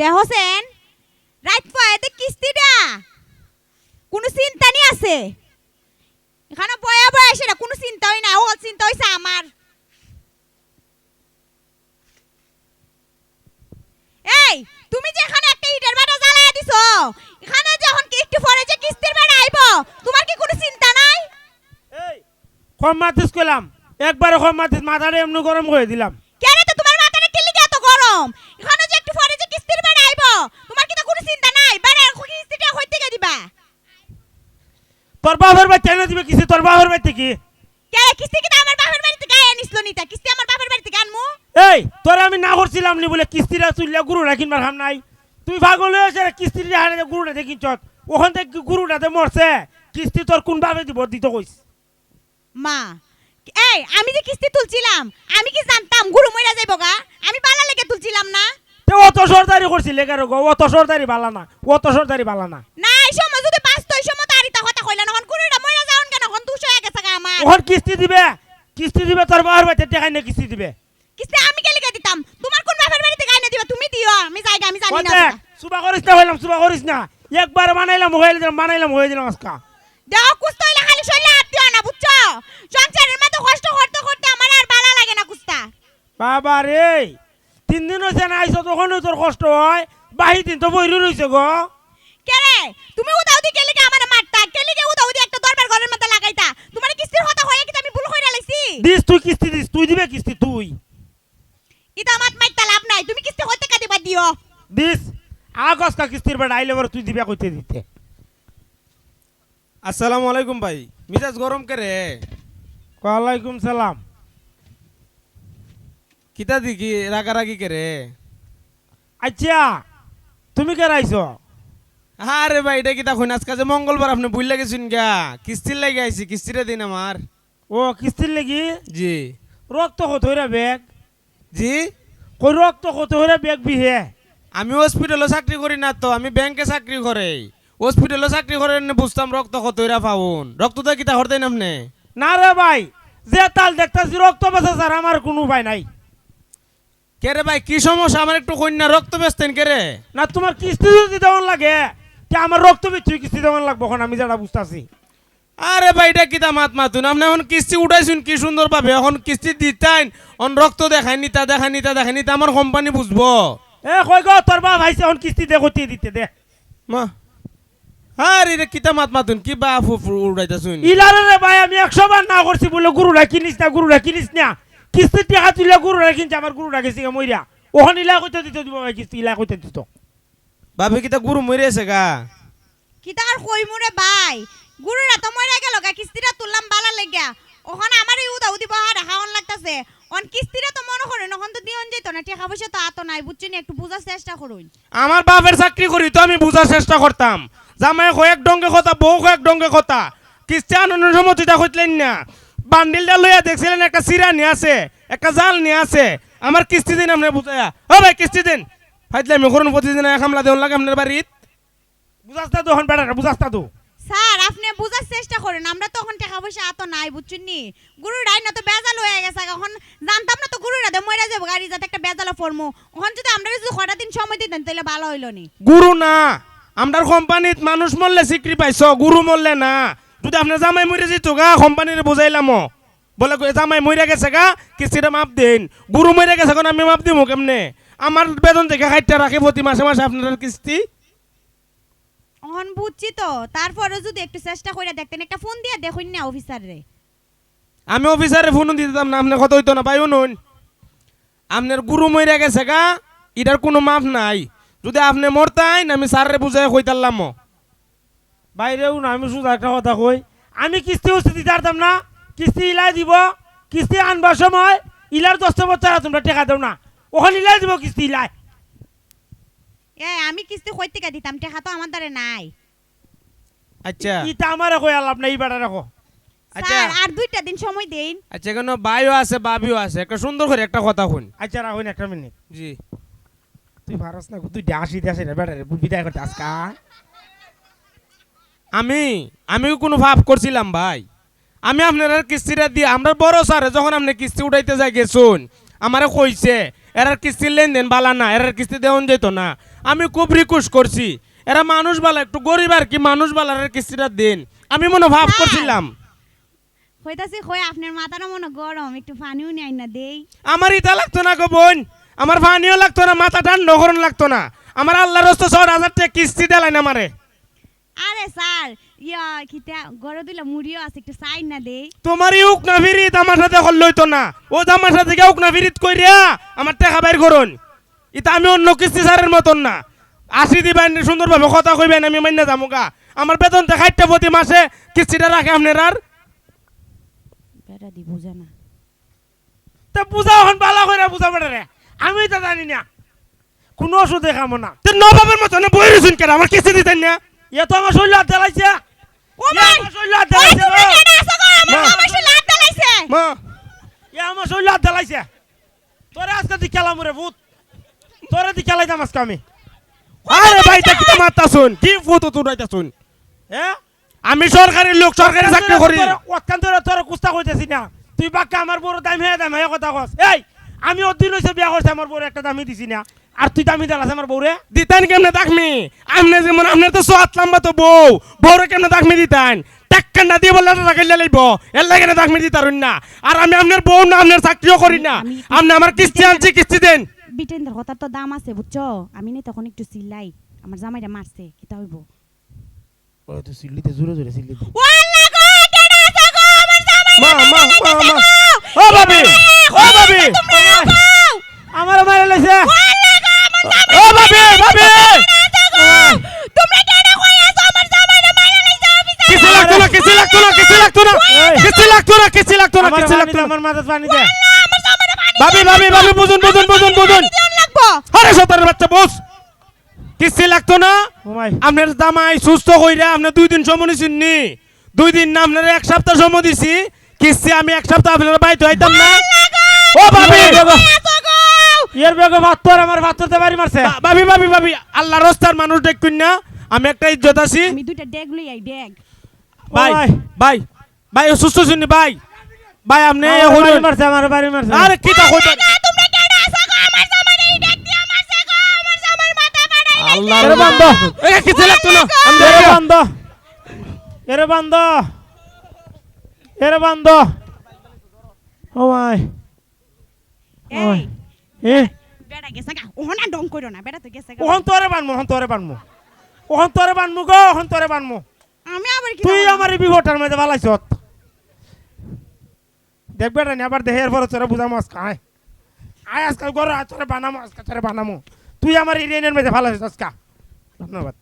দেহছেন রাত পয়াতে কিস্তিটা? কোনো চিন্তা নি আছে? এখানে বয়া বয়া সেটা, কোনো চিন্তা হয় না ও চিন্তা হইছে আমার। এই, তুমি যে এখানে একটা ইটের বাটা জ্বালায়া দিছো, এখানে যখন একটু পরে যে কিস্তির বাটা আইবো, তোমার কি কোনো চিন্তা নাই? এই, কম মাতিস কইলাম, একবারে কম মাতিস, মাথাটা এমনি গরম করে দিলাম কেন তো তোমার মাথাটা কেলি এত গরম এখানে যে একটু পরে যে কিস্তির বাটা আইবো তোমার কি তো কোনো চিন্তা নাই বাটা কিস্তিটা হইতে গে দিবা তোর বাপের বাচ্চা এনে দিবে কিছু তোর বাপের বাচ্চা কি? কে? কিস্তি কি আমার বাপের বাড়িতে গায়ে আনিসলো নিতা কিস্তি আমার বাপের বাড়িতে গানমু এই তোর আমি না করছিলাম নি বলে কিস্তিটা চুললে গুরুটা কিনবার খাম নাই। তুই পাগল হয়েছে কিস্তিটা হারে গুরুটা দেখিছ ওখান থেকে গুরুটাতে মরছে? কিস্তি তোর কোন ভাবে দিব? দিত কইস। মা এই আমি যে কিস্তি তুলছিলাম আমি কি জানতাম গুরু মইরা যাইব গা? আমি বালা লেগে তুলছিলাম না? তে অত সরদারি করছিলে কেন গো অত সরদারি বালা না অত সরদারি বালা না না এই সময় যদি বাঁচতো এই সময় তারি তা কথা কইলা নখন গুরুটা মইরা যাওন কেন এখন দুশো হয়ে ওখান কিস্তি দিবে? কিস্তি দিবে তোর বাবার বাচ্চা টেকাই না কিস্তি দিবে। কিস্তি আমি কে লিখে দিতাম? তোমার কোন বাপের বাড়িতে গায়ে না দিবা? তুমি দিও আমি যাই আমি জানি না সুবা করিস না হইলাম সুবা করিস না। একবার বানাইলাম হয়ে দিলাম বানাইলাম হয়ে দিলাম আজকা। দেহ কুস্তা হইলে খালি শরীরে হাত দিও না বুঝছ? সংসারের মধ্যে কষ্ট করতে করতে আমার আর ভালো লাগে না কুস্তা। বাবা রে তিন দিন হয়েছে না আইসো তখন তোর কষ্ট হয়। বাহি দিন তো বইরু রইছে গো। কে রে? তুমি উদাও দি কেলিকে আমার মারতা? কেলিকে উদাও দি একটা দরবার ঘরের মধ্যে লাগাইতা। তোমার কিস্তির কথা হয়ে কি আমি ভুল কইরা লাইছি? দিস তুই কিস্তি দিস তুই দিবে কিস্তি তুই। ইতা মাত মাইতা লাভ নাই তুমি কিস্তি হইতে কাটি বাদ দিও। দিস আগস্কা কিস্তির বেড়া আইলে বড় তুই দিবে কইতে দিতে। আসসালামু আলাইকুম ভাই মিজাজ গরম করে ওয়ালাইকুম সালাম। কিতা দিকি রাগারাগি করে আচ্ছা তুমি কে রাইছো? আরে ভাই এটা কিতা কইন আজকে যে মঙ্গলবার আপনি ভুল লাগেছেন গা। কিস্তির লাগে আইছি কিস্তিটা দিন আমার। ও কিস্তির লাগি? জি। রক্ত কত হইরা ব্যাগ? জি? কই রক্ত কত হইরা ব্যাগ বিহে? আমি হসপিটালে চাকরি করি না তো আমি ব্যাংকে চাকরি করে। হসপিটালে চাকরি করে না বুঝতাম রক্ত কত হইরা পাউন রক্ত তো কিতা করতেন আপনি? না রে ভাই যে তাল দেখতাছি রক্ত বেচা স্যার আমার কোনো উপায় নাই। কে রে ভাই কি সমস্যা? আমার একটু কন্যা রক্ত বেচতেন কে রে? না তোমার কিস্তি যদি দেওয়ান লাগে তে আমার রক্ত বিচ্ছু কিস্তি দেওয়ান লাগবো এখন আমি যেটা বুঝতাছি। আরে ভাই এটা কিতা মাত মাতুন আপনি এখন কিস্তি উঠাইছুন কি সুন্দর ভাবে এখন কিস্তি দিতেন অন রক্ত দেখাই নিতা দেখাই নিতা দেখাই নিতা আমার কোম্পানি বুঝব। এ কই গো তোর বাপ আইছে এখন কিস্তি দে কইতে দিতে দে। মা। আরে রে কিতা মাত মাতুন কি বা ফু ফু উড়াইতাছুন ইলারে রে ভাই আমি একশো বার না করছি বলে গুরুরা কিনিস না গুরুরা কিনিস না। কিস্তি টাকা তুলে গুরুরা কিনছে আমার গুরুরা গেছি গা মইরা। ওখানে ইলা কইতে দিতে দিব ভাই কিস্তি ইলা কইতে দিত। বাবে কিতা গুরু মরে আছে গা? কি তার কই মুরে ভাই? গুরুরা তো মরে গেল গা কিস্তিটা তুললাম বালা লাগিয়া। ওখানে আমার এই উদাও দিব হাড়া খাওয়ান লাগতাছে। অন কিস্তিটা তো মনে করেন ওখান তো দিয়ন যেত না টাকা পয়সা তো আতো নাই বুঝছেন একটু বোঝার চেষ্টা করুন। আমার বাপের চাকরি করি তো আমি বুঝার চেষ্টা করতাম। জামাই কয়েক ডঙ্গে কথা বউ কয়েক ডঙ্গে কথা। কিস্তি আনন্দের সময় কইতলেন না। বান্ডিলটা লইয়া দেখছিলেন একটা সিরা নিয়ে আছে একটা জাল নিয়ে আছে। আমার কিস্তি দিন আপনি বুঝাইয়া ও ভাই কিস্তি দিন। ফাইতলে আমি করুন প্রতিদিন এক হামলা দেওয়ার লাগে আপনার বাড়িত বুঝাস না তো এখন বেড়া বুঝাস না তো। স্যার আপনি বোঝার চেষ্টা করেন আমরা তখন টাকা পয়সা আতো নাই বুঝছেন নি? গুরুরাই না তো বেজাল হয়ে গেছে এখন জানতাম না তো গুরুরা দে মরে যাব গাড়ি যাতে একটা বেজালা ফরমু। ওখান যদি আমরা যদি কটা দিন সময় দিতেন তাহলে ভালো হইল নি। গুরু না আমরার কোম্পানিত মানুষ মরলে স্বীকৃতি পাইছ গুরু মরলে না। যদি আপনার জামাই মরে যেত গা কোম্পানির বুঝাইলাম। বলে জামাই মরে গেছে গা কিস্তিটা মাপ দিন। গুরু মরে গেছে এখন আমি মাপ দিব কেমনে? আমার বেতন থেকে খাইতে রাখে প্রতি মাসে মাসে আপনার কিস্তি। এখন বুঝছি তো তারপরে যদি একটু চেষ্টা করে দেখতেন একটা ফোন দিয়ে দেখুন না অফিসার। রে আমি অফিসারে ফোন দিতাম না আপনার কথা হইতো না পাই নুন আপনার গুরু মরে গেছে গা এটার কোনো মাপ নাই। যদি আপনি মরতাইন আমি স্যারের বুঝাই কইতারলাম বাইরেও না আমি শুধু একটা কথা কই আমি কিস্তি উস্তি দিতে পারতাম না। কিস্তি ইলাই দিব কিস্তি আনবার সময় ইলার দশটা বছর তোমরা টেকা দাও না। ওখানে ইলাই দিব কিস্তি ইলাই এ আমি কিস্তি কই থেকে দিতাম? টাকা তো আমার দ্বারা নাই। আচ্ছা। ইটা আমারে কই আলাপ না এই বেড়া রাখো আচ্ছা। স্যার আর দুইটা দিন সময় দেন আচ্ছা কেন বাইও আছে বাবিও আছে একটা সুন্দর করে একটা কথা শুন আচ্ছা রাখুন একটা মিনিট। জি। তুই ভারস না তুই ডাসি দেশে না বেড়া রে বিদায় করতে আজকা আমি আমিও কোনো ভাব করছিলাম ভাই। আমি আপনার কিস্তিটা দিয়ে আমরা বড় স্যার যখন আপনি কিস্তি উঠাইতে যাই গেছুন আমারে কইছে এরার কিস্তির লেনদেন বালা না এরার কিস্তি দেওয়ান যেত না। আমি খুব রিকোয়েস্ট করছি এরা মানুষ বালা একটু গরিব আর কি মানুষ বালার কিস্তিটা দেন। আমি মনে ভাব হ্যাঁ। করছিলাম। হইতাছি কই আপনার মাথাটা মনে গরম একটু পানিও নাই না দেই। আমার ইটা লাগতো না গো বোন আমার পানিও লাগতো না মাথা ঠান্ডা করন লাগতো না। আমার আল্লাহর রস্ত ছয় হাজার টাকা কিস্তি দেলাই না আমারে। আরে স্যার ইয়া খিতা গড় দিলে মুড়িও আছে একটু সাইড না দেই তোমার ই উকনা ফিরিত আমার সাথে হল লইতো না। ও আমার সাথে উকনা ফিরিত কইরা আমার টাকা বাইর করুন। এটা আমি অন্য কিস্তি সারের মতন না। আসি দিবেন সুন্দরভাবে কথা কইবেন আমি মান্য যাব গা। আমার বেতন দেখাইতে প্রতি মাসে কিস্তিটা রাখে আপনার আর? বেটা দি বুঝে না। তা বুঝা এখন বালা করে বুঝা বেড়ে রে। আমি তো জানি না। কোনো ওষুধে খামো না। তো নবাবের মতন বই রয়েছেন কেন? আমার কিস্তি দিতেন না। এ তো আমার শরীর হাত দেলাইছে ও আমার শরীর হাত দেলাইছে। কেডা আমার মা। সমস্যা লাট মা। এ আমার শরীর হাত দেলাইছে তোরে আজকে দি খেলাম রে ভূত। তোরে দি খেলাইতাম আজকে আমি। আরে ভাই তা কিতা মারতা শুন কি ফটো তুলাইতা শুন হ্যাঁ আমি সরকারি লোক সরকারি চাকরি করি। ওখান ধরে তোর কুস্তা কইতেছি না। তুই বাক্কা আমার বড় দাম হে দাম হে কথা কস। এই আমি অদিন হইছে বিয়া করছে আমার বড় একটা দামি দিছি না। আর তুই দামি দেলাস আমার বউরে? দিতেন কেমনে দেখমি আপনি যেমন আপনার তো সোয়াত লম্বা তো বউ। বউরে কেমনে দেখমি দিতেন? টাক্কা না দিয়ে বললে টাকা লাইব। এর লাগে না দেখমি দিতারুন না। আর আমি আপনার বউ না আপনার চাকরিও করি না। আমি- আপনি আমার কিস্তি আনছি কিস্তি দেন। বিটেন্দ্র কথার তো দাম আছে বুঝছ? আমি নি তখন একটু চিল্লাই। আমার জামাইটা মারছে কিতা হইব? ও তুই সিল্লিতে জোরে জোরে সিল্লিতে ওয়াল্লা গো কেডা আছো গো আমার জামাই মা মা মা মা। ও ভাবি। ও ভাবি। আমার মারে লাইছে ও ভাবি ভাবি! তোমরা কই আছো? আমার মাইরা লাগতো না কিস্তি লাগতো না কিস্তি লাগতো না কিস্তি লাগতো না কিস্তি লাগতো না আমার লাগতো আমার মাথায় পানি দে আমার জামাইটা পানি ভাবি ভাবি ভাবি বুঝুন বুঝুন বুঝুন বুঝুন। আরে সতেরো বাচ্চা বস কিস্তি লাগতো না? ও মাই আপনার দামাই সুস্থ কইরা আপনি দুই দিন সময় নিছেন নি। দুই দিন না আপনার এক সপ্তাহ সময় দিছি। কিস্তি আমি এক সপ্তাহ আপনার বাইতে হইতাম না? ও ভাবি! এর বেগে ভাত্তর আমার ভাত্তরতে বাড়ি মারছে। ভাবি ভাবি ভাবি আল্লাহ রস্তার মানুষ দেখুন না আমি একটা ইজ্জত আছি। আমি দুইটা ডেগ লই আই ডেগ। ভাই ভাই। ভাই ভাই সুস্থ শুনি ভাই? ভাই আপনি হইলেন- মারছে আমার বাড়ি মারছে। আরে কি তা কইবেন তোমরা কেডা আছো গো? আমার জামাইটা এই ডেগ দিয়া মারছে গো আমার জামাইর মাথা কাটাই আল্লাহ। এরে বন্ধ এ কিস্তি লাগতো না আমি এরে দেখি। বন্ধ এরে বন্ধ এরে বন্ধ ও মাই এই এ? বেড়া গেছে গা। ওহনা ডং কইরো না বেড়া তো গেছে গা। ওহন তোরে বানমু ওহন তোরে বানমু। ওহন তোরে বানমু গো ওহন তোরে বানমু। আমি আবার কি তুই আমার দেখ নি আবার দেহের পরে তোরে বুঝামো আজকে আয়। আয় আজকাল গরু তোরে বানামো আজকে তোরে বানামো। তুই আমার মধ্যে ভালো আছিস আজকা। ধন্যবাদ।